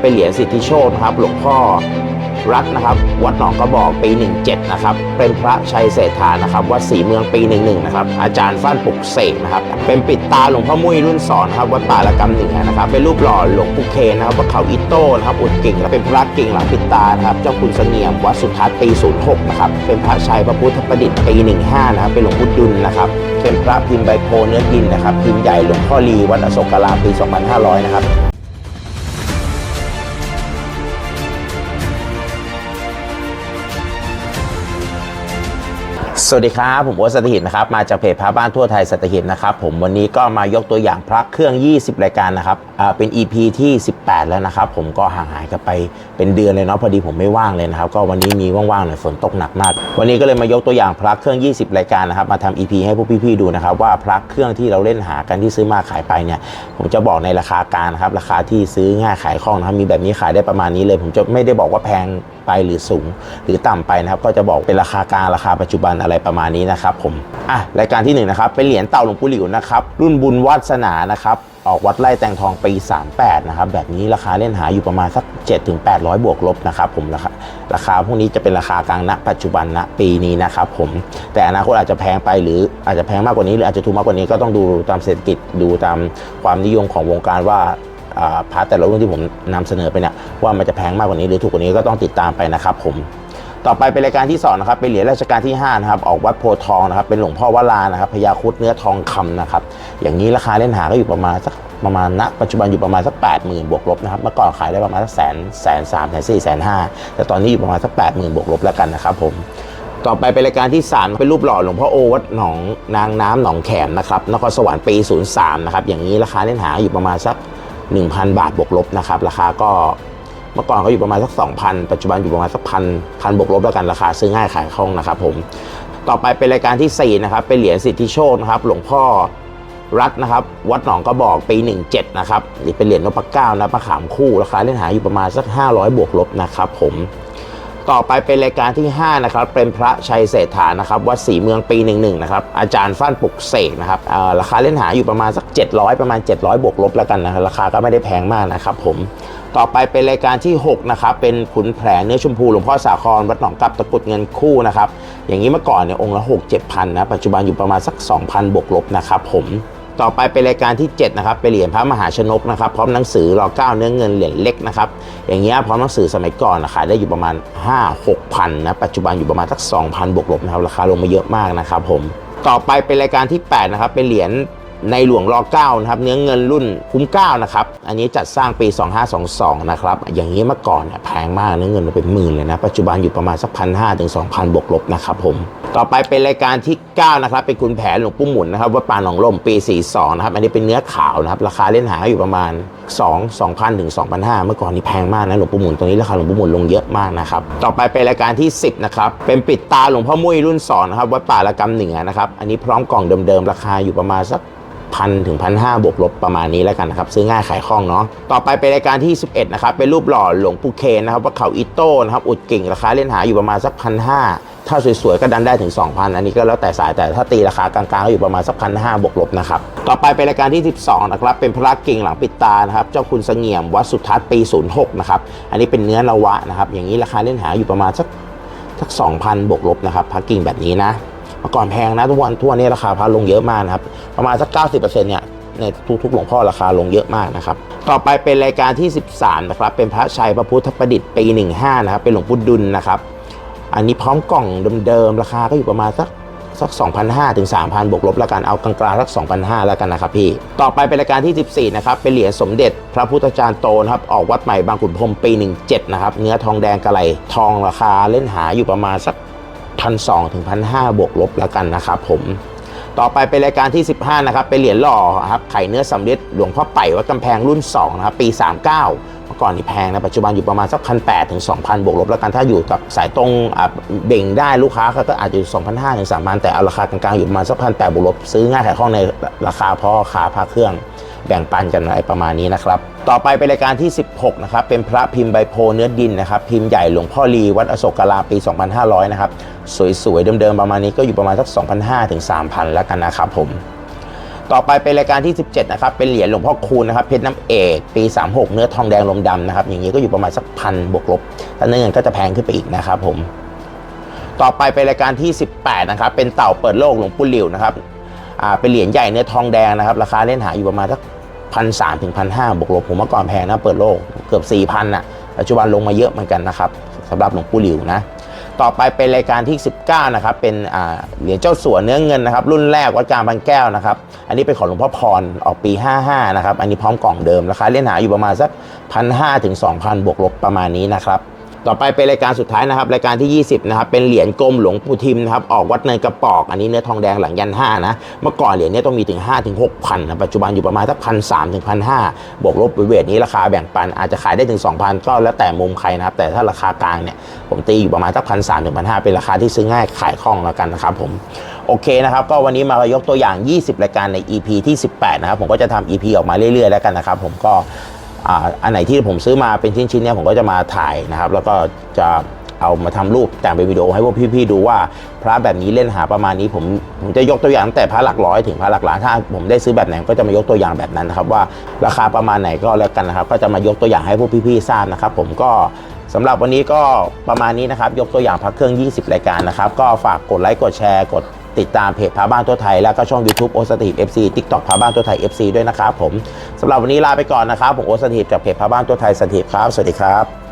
เป็นเหรียญสิทธิโชคนะครับ หลวงพ่อรัตน์นะครับ วัดหนองกระบอกปี 17 นะครับ เป็นพระชัยเศรษฐานะครับ วัดศรีเมืองปี 11 นะครับ อาจารย์ฟั่นปุกเสกนะครับ เป็นปิดตาหลวงพ่อมุ้ยรุ่นสอนนะครับวัดป่าละกำเหนือนะครับ เป็นรูปหล่อหลวงปู่เคนนะครับวัดเขาอิโต้นะครับ อุดกิ่งและเป็นพระกิ่งหลังปิดตานะครับ เจ้าคุณเสงี่ยมวัดสุทัศน์ปี 06 นะครับ เป็นพระชัยพระพุทธประดิษฐ์ปี 15 นะครับ เป็นหลวงพุดุลนะครับเป็นพระพิมพ์ใบโพเนื้อดินนะครับ พิมพ์ใหญ่หลวงพ่อลีวัดอโศกราปี 2500 นะครับ สวัสดีครับผมโอ๊ตสัตหิตนะครับมาจากเพจพระบ้านทั่วไทยสัตหิตนะครับผมวันนี้ก็มายกตัวอย่างพระเครื่อง 20 รายการนะครับอ่าเป็น EP ที่ 18 แล้วนะครับผมก็ห่างหายกันไปเป็นเดือนเลยเนาะพอดีผมไม่ว่างเลยนะครับก็วันนี้มีว่างๆหน่อยฝนตกหนักมาก วันนี้ก็เลยมายกตัวอย่างพระเครื่อง 20 รายการนะครับมาทำ EP ให้พวกพี่ๆดูนะครับว่าพระเครื่องที่เราเล่นหากันที่ซื้อมาขายไปเนี่ยผมจะบอกในราคากลางนะครับราคาที่ซื้อง่ายขายคล่องนะครับมีแบบนี้ขายได้ประมาณนี้เลย ผมจะไม่ได้บอกว่าแพงไปหรือสูง หรือต่ำไปนะครับก็จะบอกเป็นราคากลางราคาปัจจุบันอะไรประมาณนี้นะครับผมอะรายการที่หนึ่งนะครับเป็นเหรียญเต่าหลวงปู่หลิวนะครับรุ่นบุญวาสนานะครับออกวัดไร่แตงทองปี 38 นะครับ แบบนี้ราคาเล่นหาอยู่ประมาณสัก 7-800 บวกลบนะครับผมราคาราคาพวกนี้จะเป็นราคากลางณ ปัจจุบันณปีนี้นะครับผมแต่อนาคตอาจจะแพงไปหรืออาจจะแพงมากกว่านี้หรืออาจจะถูกมากกว่านี้ก็ต้องดูตามเศรษฐกิจดูตามความนิยมของวงการว่าอ่าพาร์ทแต่ละรุ่นที่ผมนำเสนอไปเนี่ยว่ามันจะแพงมากกว่านี้หรือถูกกว่านี้ก็ต้องติดตามไปนะครับผม ต่อไปเป็นรายการที่สองนะครับเป็นเหรียญราชการที่5นะครับออกวัดโพทองนะครับเป็นหลวงพ่อวรานะครับพญาคุดเนื้อทองคำนะครับอย่างนี้ราคาเล่นหาก็อยู่ประมาณสักประมาณณปัจจุบันอยู่ประมาณสัก8 0,000บวกลบนะครับเมื่อก่อนขายได้ประมาณสักแสนแสนสามแสนสี่แสนห้าแต่ตอนนี้อยู่ประมาณสัก8 0,000บวกลบแล้วกันนะครับผมต่อไปเป็นรายการที่3เป็นรูปหล่อหลวงพ่อโอวัดหนองนางน้ำหนองแขมนะครับนครสวรรค์ปี 03 นะครับอย่างนี้ราคาเล่นหาอยู่ประมาณสัก 1,000 บาทบวกลบนะครับราคาก็ เมื่อก่อนเขาอยู่ประมาณสัก 2,000 ปัจจุบันอยู่ประมาณสักพันพันบวกลบแล้วกันราคาซื้อง่ายขายคล่องนะครับผมต่อไปเป็นรายการที่ 4 นะครับ เป็นเหรียญสิทธิโชคนะครับ หลวงพ่อรัฐนะครับ วัดหนองกระบอกปี 17 นะครับนี่เป็นเหรียญนพเก้านะมะขามคู่ราคาเล่นหาอยู่ประมาณสัก 500 บวกลบนะครับผม ต่อไปเป็นรายการที่ 5 นะครับ เป็นพระชัยเศรษฐานะครับวัดศรีเมืองปี11นะครับ อาจารย์ฟั่นปลุกเสกนะครับราคาเล่นหาอยู่ประมาณสัก 700 ประมาณ 700 บวกลบแล้วกันนะครับราคาก็ไม่ได้แพงมากนะครับผมต่อไปเป็นรายการที่ 6 นะครับ เป็นขุนแผลเนื้อชมพูหลวงพ่อสาครวัดหนองกับตะกุดเงินคู่นะครับ อย่างนี้เมื่อก่อนเนี่ยองค์ละ 6 7พันนะปัจจุบันอยู่ประมาณสัก 2,000 บวกลบนะครับผม ต่อไปเป็นรายการที่ 7 นะครับเป็นเหรียญพระมหาชนกนะครับพร้อมหนังสือรอเก้าเนื้อเงินเหรียญเล็กนะครับอย่างเงี้ยพร้อมหนังสือสมัยก่อนนะขายได้อยู่ประมาณ 5 6พันนะปัจจุบันอยู่ประมาณสัก2,000บวกลบนะครับราคาลงมาเยอะมากนะครับผมต่อไปเป็นรายการที่8นะครับเป็นเหรียญ ในหลวงรอเก้านะครับเนื้อเงินรุ่นคุ้มเก้านะครับอันนี้จัดสร้างปี 2522 นะครับอย่างนี้เมื่อก่อนเนี่ยแพงมากเนื้อเงินเป็นหมื่นเลยนะปัจจุบันอยู่ประมาณสักพันห้าถึงสองพันบวกลบนะครับผมต่อไปเป็นรายการที่ 9 นะครับเป็นคุณแผนหลวงปู่หมุนนะครับวัดป่าหนองลมปี 42 นะครับอันนี้เป็นเนื้อขาวนะครับราคาเล่นหาอยู่ประมาณ 2 2,000ถึง2,500เมื่อก่อนนี้แพงมากนะหลวงปู่หมุนตัวนี้ราคาหลวงปู่หมุนลงเยอะมากนะครับต่อไปเป็นรายการที่ 10นะครับเป็นปิดตาหลวงพ่อมุ้ยรุ่นสอนนะครับวัดป่าละกำเหนือนะครับอันนี้พร้อมกล่องเดิมๆราคาอยู่ประมาณสัก พันถึงพันห้าบวกลบประมาณนี้แล้วกันนะครับซื้อง่ายขายคล่องเนาะต่อไปเป็นรายการที่ 11นะครับเป็นรูปหล่อหลวงปู่เคนนะครับว่าเขาอิโต้นะครับอุดกิ่งราคาเล่นหาอยู่ประมาณสักพันห้าถ้าสวยๆก็ดันได้ถึง 2,000 อันนี้ก็แล้วแต่สายแต่ถ้าตีราคากลางๆก็อยู่ประมาณสักพันห้าบวกลบนะครับต่อไปเป็นรายการที่ 12นะครับเป็นพระกิ่งหลังปิดตานะครับเจ้าคุณเสงี่ยมวัดสุทัศน์ปี 06นะครับอันนี้เป็นเนื้อนวะนะครับอย่างนี้ราคาเล่นหาอยู่ประมาณสักสัก2,000บวกลบนะครับพักกิ่งแบบนี้นะ เมื่อก่อนแพงนะทุกวันทุกวันนี้ราคาพระลงเยอะมากนะครับ ประมาณสัก 90%เนี่ยในทุกๆหลวงพ่อราคาลงเยอะมากนะครับ ต่อไปเป็นรายการที่ 13 นะครับ เป็นพระชัยพระพุทธประดิษฐ์ปี 15 นะครับ เป็นหลวงปู่ดุลนะครับ อันนี้พร้อมกล่องเดิมๆ ราคาก็อยู่ประมาณสักสัก 2,500 ถึง 3,000 บวกลบแล้วกัน เอากลางๆสัก 2,500 แล้วกันนะครับพี่ ต่อไปเป็นรายการที่ 14 นะครับ เป็นเหรียญสมเด็จพระพุทธจารย์โตนะครับ ออกวัดใหม่บางขุนพรหมปี 17 นะครับ เนื้อทองแดงกะไหลทองราคาเล่นหาอยู่ประมาณสัก พันสองถึงพันห้าบวกลบแล้วกันนะครับผมต่อไปเป็นรายการที่ 15 นะครับ เป็นเหรียญหล่อครับไข่เนื้อสำเร็จหลวงพ่อไป่วัดกำแพงรุ่น 2 นะครับ ปี 39 เมื่อก่อนนี่แพงนะปัจจุบันอยู่ประมาณสักพันแถึง 2,000 บวกลบแล้วกันถ้าอยู่กับสายตรงเบ่งได้ลูกค้าเขาก็อาจจะอยู่2,500ถึง3,000 แต่เอาราคากลางๆ อยู่ประมาณสักพันแบวกลบซื้อง่ายขายคล่องในราคาพอขาพาเครื่อง แบ่งปันกันอะไรประมาณนี้นะครับ ต่อไปเป็นรายการที่ 16 นะครับ เป็นพระพิมพ์ใบโพเนื้อดินนะครับ พิมพ์ใหญ่หลวงพ่อลีวัดอโศกราปี 2500 นะครับ สวยๆ เดิมๆ ประมาณนี้ก็อยู่ประมาณสัก 2,500 ถึง 3,000 แล้วกันนะครับผมต่อไปเป็นรายการที่ 17 นะครับ เป็นเหรียญหลวงพ่อคูณนะครับ เพชรน้ำเอกปี 36 เนื้อทองแดงลมดำนะครับ อย่างนี้ก็อยู่ประมาณสักพันบวกลบถ้าเนื้อเงินก็จะแพงขึ้นไปอีกนะครับผม ต่อไปเป็นรายการที่ 18 นะครับ เป็นเต่าเปิดโลกหลวงปู่หลิวนะครับ เป็นเหรียญใหญ่เนื้อทองแดงนะครับ ราคาเล่นหาอยู่ประมาณสักพันสามถึงพันห้าบวกลบผมเมื่อก่อนแพงนะเปิดโลกเกือบ4 0 0 0น่ะปัจจุบันลงมาเยอะเหมือนกันนะครับสำหรับหลวงปู่หลิวนะต่อไปเป็นรายการที่ 19 นะครับ เป็นอ่าเหรียญเจ้าสัวเนื้อเงินนะครับ รุ่นแรกวัดกลางบางแก้วนะครับ อันนี้เป็นของหลวงพ่อพรออกปี 55 นะครับ อันนี้พร้อมกล่องเดิมราคาเล่นหาอยู่ประมาณสักพันห้าถึงสองพันบวกลบประมาณนี้นะครับ ต่อไปเป็นรายการสุดท้ายนะครับ รายการที่ 20 นะครับ เป็นเหรียญกลมหลวงปู่ทิมนะครับ ออกวัดเนินกระปอก อันนี้เนื้อทองแดงหลังยัน 5 นะ เมื่อก่อนเหรียญนี้ต้องมีถึง 5 ถึง 6 พันนะ ปัจจุบันอยู่ประมาณสักพันสถึงพันห้าบวกลบเวทนี้ราคาแบ่งปันอาจจะขายได้ถึง 2,000 ก็แล้วแต่มุมใครนะครับ แต่ถ้าราคากลางเนี่ย ผมตีอยู่ประมาณสักพันสถึงพันห้าเป็นราคาที่ซื้อง่ายขายคล่องแล้วกันนะครับผมโอเคนะครับ ก็วันนี้มายกตัวอย่าง 20 รายการใน EP ที่ 18 นะครับ ผมก็จะทำ EP ออกมาเรื่อยๆ แล้วกันนะครับ ผมก็ อ่าอันไหนที่ผมซื้อมาเป็นชิ้นๆเนี่ยผมก็จะมาถ่ายนะครับ แล้วก็จะเอามาทำรูปแต่งเป็นวิดีโอให้พวกพี่ๆดูว่าพระแบบนี้เล่นหาประมาณนี้ผมผมจะยกตัวอย่างตั้งแต่พระหลักร้อยถึงพระหลักล้านถ้าผมได้ซื้อแบบไหนก็จะมายกตัวอย่างแบบนั้นนะครับ ว่าราคาประมาณไหนก็แล้วกันนะครับ ก็จะมายกตัวอย่างให้พวกพี่ๆทราบนะครับ ผมก็สำหรับวันนี้ก็ประมาณนี้นะครับ ยกตัวอย่างพระเครื่อง 20 รายการนะครับ ก็ฝากกดไลค์กดแชร์กดติดตามเพจพาบ้านทั่วไทยแล้วก็ช่อง YouTube โอสตีฟ FC TikTok พาบ้านทั่วไทย FC ด้วยนะครับผม สำหรับวันนี้ลาไปก่อนนะครับผมโอสถิตจากเพจพาบ้านตัวไทยสถิตครับ สวัสดีครับ